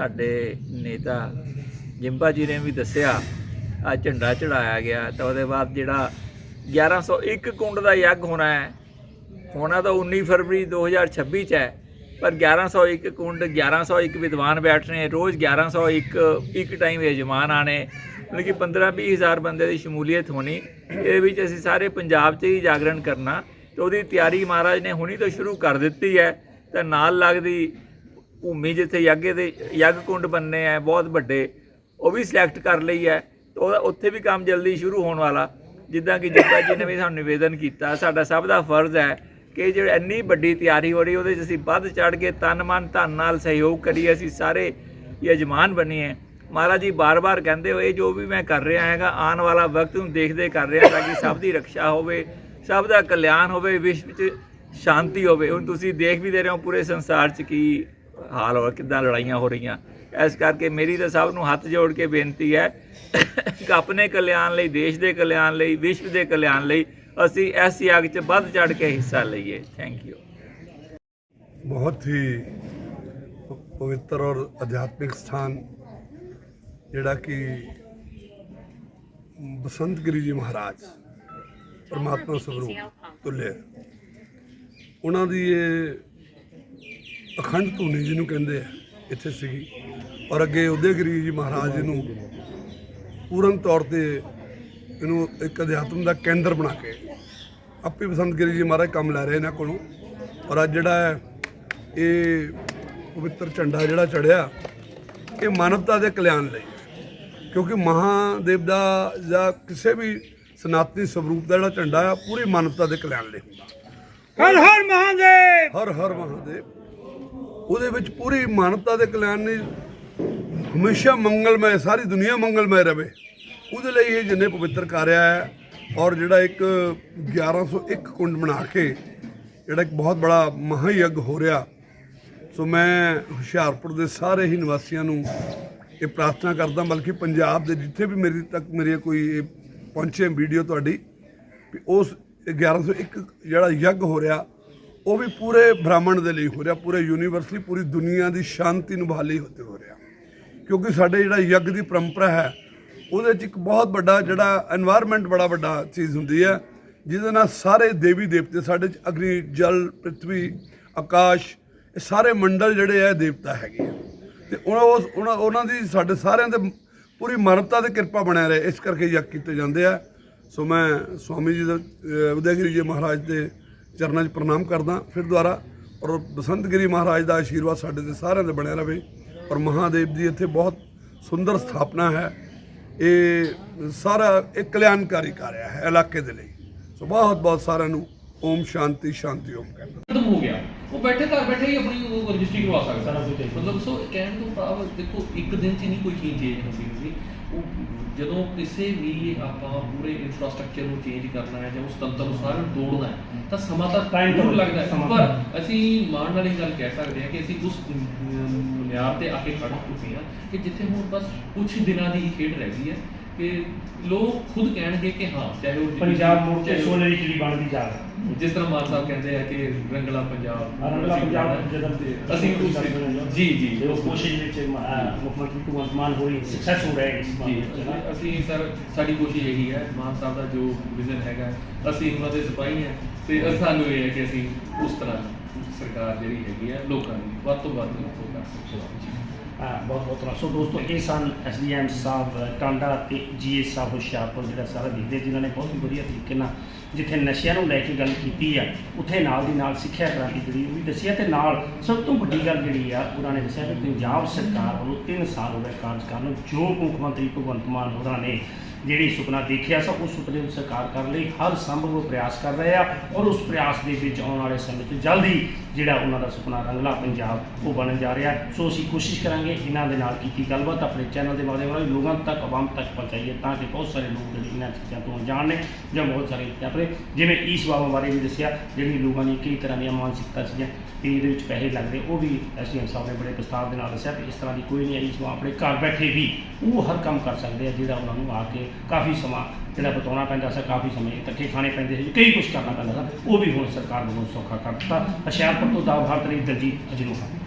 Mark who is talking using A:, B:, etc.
A: ਸਾਡੇ ਨੇਤਾ ਜਿੰਬਾ ਜੀ ਨੇ ਵੀ ਦੱਸਿਆ ਆ ਝੰਡਾ ਚੜਾਇਆ ਗਿਆ ਤਾਂ ਉਹਦੇ ਬਾਅਦ ਜਿਹੜਾ 1101 ਕੁੰਡ ਦਾ ਯੱਗ ਹੋਣਾ ਹੈ, ਹੋਣਾ ਤਾਂ 19 ਫਰਵਰੀ 2026 ਚ ਹੈ, ਪਰ 1101 ਕੁੰਡ 1101 ਵਿਦਵਾਨ ਬੈਠਣੇ ਰੋਜ਼ 1101 ਇੱਕ ਟਾਈਮ ਯਜਮਾਨ ਆਣੇ ਮਤਲਬ ਕਿ 15 20 ਹਜ਼ਾਰ ਬੰਦੇ ਦੀ ਸ਼ਮੂਲੀਅਤ ਹੋਣੀ ਇਹਦੇ ਵਿੱਚ ਅਸੀਂ ਸਾਰੇ ਪੰਜਾਬ 'ਚ ਹੀ ਜਾਗਰਣ ਕਰਨਾ, ਤੇ ਉਹਦੀ ਤਿਆਰੀ ਮਹਾਰਾਜ ਨੇ ਹੁਣੀ ਤੋਂ ਸ਼ੁਰੂ ਕਰ ਦਿੱਤੀ ਹੈ, ਤਾਂ ਨਾਲ ਲੱਗਦੀ ਭੂਮੀ ਜਿੱਥੇ ਯੱਗ ਦੇ ਯੱਗ ਕੁੰਡ ਬੰਨੇ ਆ ਬਹੁਤ ਵੱਡੇ, ਉਹ ਵੀ ਸਿਲੈਕਟ ਕਰ ਲਈ ਹੈ ਉਹ ਉੱਥੇ ਵੀ ਕੰਮ ਜਲਦੀ ਸ਼ੁਰੂ ਹੋਣ ਵਾਲਾ। ਜਿੱਦਾਂ ਕਿ ਜਿੱਦਾਂ ਜੀ ਨੇ ਵੀ ਸਾਨੂੰ ਨਿਵੇਦਨ ਕੀਤਾ, ਸਾਡਾ ਸਭ ਦਾ ਫਰਜ਼ ਹੈ ਕਿ ਜਿਹੜੀ ਇੰਨੀ ਵੱਡੀ ਤਿਆਰੀ ਹੋ ਰਹੀ, ਉਹਦੇ 'ਚ ਅਸੀਂ ਵੱਧ ਚੜ ਕੇ ਤਨ, ਮਨ, ਧਨ ਨਾਲ ਸਹਿਯੋਗ ਕਰੀਏ, ਅਸੀਂ ਸਾਰੇ ਯਜਮਾਨ ਬਣੀਏ। ਮਹਾਰਾਜ ਜੀ ਬਾਰ-ਬਾਰ ਕਹਿੰਦੇ ਹੋਏ, ਜੋ ਵੀ ਮੈਂ ਕਰ ਰਿਹਾ ਹੈਗਾ, ਆਉਣ ਵਾਲਾ ਵਕਤ ਨੂੰ ਦੇਖਦੇ ਕਰ ਰਿਹਾ ਤਾਂ ਕਿ ਸਭ ਦੀ ਰੱਖਿਆ ਹੋਵੇ, ਸਭ ਦਾ ਕਲਿਆਣ ਹੋਵੇ, ਵਿਸ਼ਵ 'ਚ ਸ਼ਾਂਤੀ ਹੋਵੇ। ਹੁਣ ਤੁਸੀਂ ਦੇਖ ਵੀ ਦੇ ਰਹੇ ਹੋ, ਪੂਰੇ ਸੰਸਾਰ 'ਚ ਕੀ ਹਾਲ ਹੋ ਕਿੱਦਾਂ ਲੜਾਈਆਂ ਹੋ ਰਹੀਆਂ। ਇਸ ਕਰਕੇ ਮੇਰੀ ਤਾਂ ਸਭ ਨੂੰ ਹੱਥ ਜੋੜ ਕੇ ਬੇਨਤੀ ਹੈ ਕਿ ਆਪਣੇ ਕਲਿਆਣ ਲਈ ਦੇਸ਼ ਦੇ ਕਲਿਆਣ ਲਈ ਵਿਸ਼ਵ ਦੇ ਕਲਿਆਣ ਲਈ ਅਸੀਂ ਇਸ ਯੱਗ 'ਚ ਵੱਧ ਚੜ ਕੇ ਹਿੱਸਾ ਲਈਏ। ਥੈਂਕ ਯੂ
B: ਬਹੁਤ ਹੀ ਪਵਿੱਤਰ ਔਰ ਅਧਿਆਤਮਿਕ ਸਥਾਨ ਜਿਹੜਾ ਕਿ ਬਸੰਤ ਗਿਰੀ ਜੀ ਮਹਾਰਾਜ ਪਰਮਾਤਮਾ ਸਰੂਪ ਤੁਲੇ ਉਹਨਾਂ ਦੀ ਇਹ ਅਖੰਡ ਧੂਨੀ ਜਿਹਨੂੰ ਕਹਿੰਦੇ ਆ ਇੱਥੇ ਸੀਗੀ। ਔਰ ਅੱਗੇ ਉਦੈਗਿਰੀ ਜੀ ਮਹਾਰਾਜ ਜੀ ਨੂੰ ਪੂਰਨ ਤੌਰ ਤੇ ਇਹਨੂੰ ਇੱਕ ਅਧਿਆਤਮ ਦਾ ਕੇਂਦਰ ਬਣਾ ਕੇ ਆਪੇ ਬਸੰਤ ਗਿਰੀ ਜੀ ਮਹਾਰਾਜ ਕੰਮ ਲੈ ਰਹੇ ਇਹਨਾਂ ਕੋਲੋਂ। ਔਰ ਅੱਜ ਜਿਹੜਾ ਇਹ ਪਵਿੱਤਰ ਝੰਡਾ ਜਿਹੜਾ ਚੜਿਆ ਇਹ ਮਾਨਵਤਾ ਦੇ ਕਲਿਆਣ ਲਈ। ਕਿਉਂਕਿ ਮਹਾਦੇਵ ਦਾ ਜਾਂ ਕਿਸੇ ਵੀ ਸਨਾਤਨੀ ਸਰੂਪ ਦਾ ਜਿਹੜਾ ਝੰਡਾ ਆ ਪੂਰੀ ਮਾਨਵਤਾ ਦੇ ਕਲਿਆਣ ਲਈ ਹੁੰਦਾ।
C: ਹਰ ਹਰ ਮਹਾਦੇਵ!
B: ਹਰ ਹਰ ਮਹਾਦੇਵ। ਉਹਦੇ ਵਿੱਚ ਪੂਰੀ ਮਾਨਵਤਾ ਦੇ ਕਲਿਆਣ ਲਈ ਹਮੇਸ਼ਾ ਮੰਗਲਮय ਸਾਰੀ ਦੁਨੀਆ ਮੰਗਲਮय ਰਵੇ। ਉਹਦੇ ਲਈ ਇਹ ਜਿੰਨੇ ਪਵਿੱਤਰ ਕਾਰਿਆ ਹੈ ਔਰ ਜਿਹੜਾ ਇੱਕ 1101 ਕੁੰਡ ਬਣਾ ਕੇ ਜਿਹੜਾ ਇੱਕ ਬਹੁਤ ਬੜਾ ਮਹਾਯੱਗ ਹੋ ਰਿਹਾ। ਸੋ ਮੈਂ ਹੁਸ਼ਿਆਰਪੁਰ ਦੇ ਸਾਰੇ ਹੀ ਨਿਵਾਸੀਆਂ ਨੂੰ ਇਹ ਪ੍ਰਾਰਥਨਾ ਕਰਦਾ, ਬਲਕਿ ਪੰਜਾਬ ਦੇ ਜਿੱਥੇ ਵੀ ਮੇਰੀ ਤੱਕ ਮੇਰੀ ਕੋਈ ਪਹੁੰਚੇ ਵੀਡੀਓ ਤੁਹਾਡੀ, ਵੀ ਉਸ 1101 ਜਿਹੜਾ ਯੱਗ ਹੋ ਰਿਹਾ ਉਹ ਵੀ ਪੂਰੇ ਬ੍ਰਾਹਮਣ ਦੇ ਲਈ ਹੋ ਰਿਹਾ, ਪੂਰੇ ਯੂਨੀਵਰਸਲੀ ਪੂਰੀ ਦੁਨੀਆ ਦੀ ਸ਼ਾਂਤੀ ਨੂੰ ਬਹਾਲੀ ਹੁੰਦੇ ਹੋ ਰਿਹਾ। ਕਿਉਂਕਿ ਸਾਡੇ ਜਿਹੜਾ ਯੱਗ ਦੀ ਪਰੰਪਰਾ ਹੈ, ਉਹਦੇ ਵਿੱਚ ਇੱਕ ਬਹੁਤ ਵੱਡਾ ਜਿਹੜਾ এনवायरमेंट ਬੜਾ ਵੱਡਾ ਚੀਜ਼ ਹੁੰਦੀ ਹੈ, ਜਿਹਦੇ ਨਾਲ ਸਾਰੇ ਦੇਵੀ ਦੇਵਤੇ ਸਾਡੇ ਚ ਅਗਨੀ, ਜਲ ਪ੍ਰithvi ਆਕਾਸ਼, ਇਹ ਸਾਰੇ ਮੰਡਲ ਜਿਹੜੇ ਆ ਦੇਵਤਾ ਹੈਗੇ ਤੇ ਉਹਨਾਂ ਉਹਨਾਂ ਦੀ ਸਾਡੇ ਸਾਰਿਆਂ ਦੇ ਪੂਰੀ ਮਰਮਤਾ ਤੇ ਕਿਰਪਾ ਬਣਿਆ ਰਹੇ, ਇਸ ਕਰਕੇ ਯੱਗ ਕੀਤੇ ਜਾਂਦੇ ਆ। ਸੋ ਮੈਂ ਸਵਾਮੀ ਜੀ ਦੇ ਉਦੈਗਰੀ ਜੀ ਮਹਾਰਾਜ ਦੇ ਚਰਨਾਂ 'ਚ ਪ੍ਰਣਾਮ ਕਰਦਾ। ਫਿਰ ਦੁਆਰਾ ਔਰ ਬਸੰਤਗਿਰੀ ਮਹਾਰਾਜ ਦਾ ਆਸ਼ੀਰਵਾਦ ਸਾਡੇ ਤੇ ਸਾਰਿਆਂ ਤੇ ਬਣਿਆ ਰਵੇ। ਔਰ ਮਹਾਦੇਵ ਦੀ ਇੱਥੇ ਬਹੁਤ ਸੁੰਦਰ ਸਥਾਪਨਾ ਹੈ। ਇਹ ਸਾਰਾ ਇੱਕ ਕਲਿਆਣਕਾਰੀ ਕਾਰਿਆ ਹੈ ਇਲਾਕੇ ਦੇ ਲਈ। ਸੋ ਬਹੁਤ ਬਹੁਤ ਸਾਰਿਆਂ ਨੂੰ ਓਮ ਸ਼ਾਂਤੀ ਸ਼ਾਂਤੀ, ਓਮ ਕਹਿੰਦਾ।
D: ਖਤਮ ਹੋ ਗਿਆ। ਉਹ ਬੈਠੇ ਘਰ ਬੈਠੇ ਹੀ ਆਪਣੀ ਉਹ ਰਜਿਸਟਰੀ ਕਰਵਾ ਸਕਦਾ ਮਤਲਬ ਸੋ ਕਹਿਣ ਤੋਂ ਭਾਵ ਦੇਖੋ ਇੱਕ ਦਿਨ 'ਚ ਨਹੀਂ ਕੋਈ ਚੀਜ਼ ਚੇਂਜ ਹੁੰਦੀ ਹੁੰਦੀ। ਉਹ ਜਦੋਂ ਕਿਸੇ ਵੀ ਆਪਾਂ ਪੂਰੇ ਇਨਫਰਾਸਟ੍ਰਕਚਰ ਨੂੰ ਚੇਂਜ ਕਰਨਾ ਹੈ ਜਾਂ ਉਸ ਤੰਤਰ ਨੂੰ ਸਾਰਿਆਂ ਨੂੰ ਤੋੜਨਾ ਹੈ ਤਾਂ ਸਮਾਂ ਤਾਂ
C: Time
D: ਜ਼ਰੂਰ ਲੱਗਦਾ ਹੈ। ਪਰ ਅਸੀਂ ਮਾਣ ਵਾਲੀ ਗੱਲ ਕਹਿ ਸਕਦੇ ਹਾਂ ਕਿ ਅਸੀਂ ਉਸ ਬੁਨਿਆਦ ਤੇ ਆ ਕੇ ਖੜ ਚੁੱਕੇ ਹਾਂ ਕਿ ਜਿੱਥੇ ਹੁਣ ਬਸ ਕੁਝ ਦਿਨਾਂ ਦੀ ਹੀ ਖੇਡ ਰਹਿ ਗਈ ਹੈ। ਕਿ ਲੋਕ ਖੁਦ ਕਹਿਣਗੇ ਕਿ ਹਾਂ ਚਾਹੇ ਉਹ
C: ਪੰਜਾਬ ਮੋੜ ਤੇ
D: ਉਹ-
C: ਸੋਨੇ ਦੀ ਚਿੜੀ ਬਣਦੀ ਜਾ ਰਹੀ
D: ਜਿਸ ਤਰ੍ਹਾਂ ਮਾਨ ਸਾਹਿਬ ਕਹਿੰਦੇ ਆ ਕਿ ਰੰਗਲਾ ਪੰਜਾਬ
C: ਰੰਗਲਾ ਪੰਜਾਬ। ਜਦੋਂ ਤੇ
D: ਅਸੀਂ ਉਸ ਜੀ ਜੀ
C: ਤੇ ਉਹ ਕੋਸ਼ਿਸ਼ ਵਿੱਚ ਮੁੱਖ ਮੰਤਰੀ ਭਗਵੰਤ ਮਾਨ ਹੋਰੀ ਸਕਸੈਸ ਹੋ ਰਹੇ ਇਸ
D: ਜੀ। ਅਸੀਂ ਸਰ ਸਾਡੀ ਕੋਸ਼ਿਸ਼ ਇਹੀ ਹੈ ਮਾਨ ਸਾਹਿਬ ਦਾ ਜੋ ਵਿਜ਼ਨ ਹੈਗਾ ਅਸੀਂ ਉਹਨਾਂ ਦੇ ਸਿਪਾਹੀ ਹਾਂ ਤੇ ਸਾਨੂੰ ਇਹ ਹੈ ਕਿ ਅਸੀਂ ਉਸ ਤਰ੍ਹਾਂ ਸਰਕਾਰ ਜਿਹੜੀ ਹੈਗੀ ਹੈ ਲੋਕਾਂ ਦੀ ਵੱਧ ਤੋਂ ਵੱਧ ਕਰ ਸਕੀਏ
C: ਹਾਂ ਬਹੁਤ ਬਹੁਤ ਧੰਨਵਾਦ ਸੋ ਦੋਸਤੋ ਇਹ ਸਨ ਐਸਡੀਐਮ ਸਾਹਿਬ ਟਾਂਡਾ ਤੇ ਜੀਐਸ ਸਾਹਿਬ ਹੁਸ਼ਿਆਰਪੁਰ ਜਿਹੜਾ ਸਾਰਾ ਦੇਖਦੇ ਜਿਨ੍ਹਾਂ ਨੇ ਬਹੁਤ ਹੀ ਵਧੀਆ ਤਰੀਕੇ ਨਾਲ ਜਿੱਥੇ ਨਸ਼ਿਆਂ ਨੂੰ ਲੈ ਕੇ ਗੱਲ ਕੀਤੀ ਆ ਉੱਥੇ ਨਾਲ ਦੀ ਨਾਲ ਸਿੱਖਿਆ ਕ੍ਰਾਂਤੀ ਜਿਹੜੀ ਉਹ ਵੀ ਦੱਸਿਆ ਤੇ ਨਾਲ ਸਭ ਤੋਂ ਵੱਡੀ ਗੱਲ ਜਿਹੜੀ ਆ ਉਹਨਾਂ ਨੇ ਦੱਸਿਆ ਕਿ ਪੰਜਾਬ ਸਰਕਾਰ ਵੱਲੋਂ 3 ਸਾਲ ਹੋ ਗਏ ਕਾਰਜਕਾਲ ਨੂੰ ਜੋ ਮੁੱਖ ਮੰਤਰੀ ਭਗਵੰਤ ਮਾਨ ਹੋਰਾਂ ਨੇ ਜਿਹੜੀ ਸੁਪਨਾ ਦੇਖਿਆ ਸੋ ਉਸ ਸੁਪਨੇ ਨੂੰ ਸਾਕਾਰ ਕਰਨ ਲਈ ਹਰ ਸੰਭਵ ਪ੍ਰਯਾਸ ਕਰ ਰਹੇ ਆ ਔਰ ਉਸ ਪ੍ਰਯਾਸ ਦੇ ਵਿੱਚ ਆਉਣ ਵਾਲੇ ਸਮੇਂ 'ਚ ਜਲਦੀ ਜਿਹੜਾ ਉਹਨਾਂ ਦਾ ਸੁਪਨਾ ਰੰਗਲਾ ਪੰਜਾਬ ਉਹ ਬਣਨ ਜਾ ਰਿਹਾ। ਸੋ ਅਸੀਂ ਕੋਸ਼ਿਸ਼ ਕਰਾਂਗੇ ਇਹਨਾਂ ਦੇ ਨਾਲ ਕੀਤੀ ਗੱਲਬਾਤ, ਆਪਣੇ ਚੈਨਲ ਦੇ ਮਾਧਿਅਮ ਨਾਲ ਲੋਕਾਂ ਤੱਕ, ਆਵਾਮ ਤੱਕ ਪਹੁੰਚਾਈਏ ਤਾਂ ਕਿ ਬਹੁਤ ਸਾਰੇ ਲੋਕ ਜਿਹੜੇ ਇਹਨਾਂ ਚੀਜ਼ਾਂ ਤੋਂ ਅਣਜਾਣ ਨੇ ਜਾਂ ਬਹੁਤ ਸਾਰੇ ਆਪਣੇ, ਜਿਵੇਂ ਈਸ ਬਾਬਾ ਬਾਰੇ ਵੀ ਦੱਸਿਆ ਜਿਹੜੀ ਲੋਕਾਂ ਦੀ ਕਈ ਤਰ੍ਹਾਂ ਦੀਆਂ ਮਾਨਸਿਕਤਾ ਸੀਗੀਆਂ, ਤੇ ਇਹਦੇ ਵਿੱਚ ਪੈਸੇ ਲੱਗਦੇ, ਉਹ ਵੀ ਐਸਡੀਐਮ ਸਾਹਿਬ ਨੇ ਬੜੇ ਪ੍ਰਸਤਾਵ ਦੇ ਨਾਲ ਦੱਸਿਆ ਕਿ ਇਸ ਤਰ੍ਹਾਂ ਦੀ ਕੋਈ ਨਹੀਂ ਹੈ ਇਸ ਆਪਣੇ ਘਰ ਬੈਠੇ ਵੀ ਉਹ ਹਰ ਕੰਮ ਕਰ ਸਕਦੇ ਆ ਜਿਹੜਾ ਉਹਨਾਂ ਨੂੰ ਆ ਕੇ ਕਾਫੀ ਸਮਾਂ ਜਿਹੜਾ ਬਤਾਉਣਾ ਪੈਂਦਾ ਸੀ, ਕਾਫੀ ਸਮੇਂ ਇਕੱਠੇ ਖਾਣੇ ਪੈਂਦੇ ਸੀ, ਕਈ ਕੁਝ ਕਰਨਾ ਪੈਂਦਾ ਸੀ। ਉਹ ਵੀ ਹੁਣ ਸਰਕਾਰ ਵੱਲੋਂ ਸੌਖਾ ਕਰ ਦਿੱਤਾ। ਹੁਸ਼ਿਆਰਪੁਰ ਤੋਂ ਦਾ ਭਾਰਤ ਲਈ ਦਲਜੀਤ ਅਜਨੂਹਾ।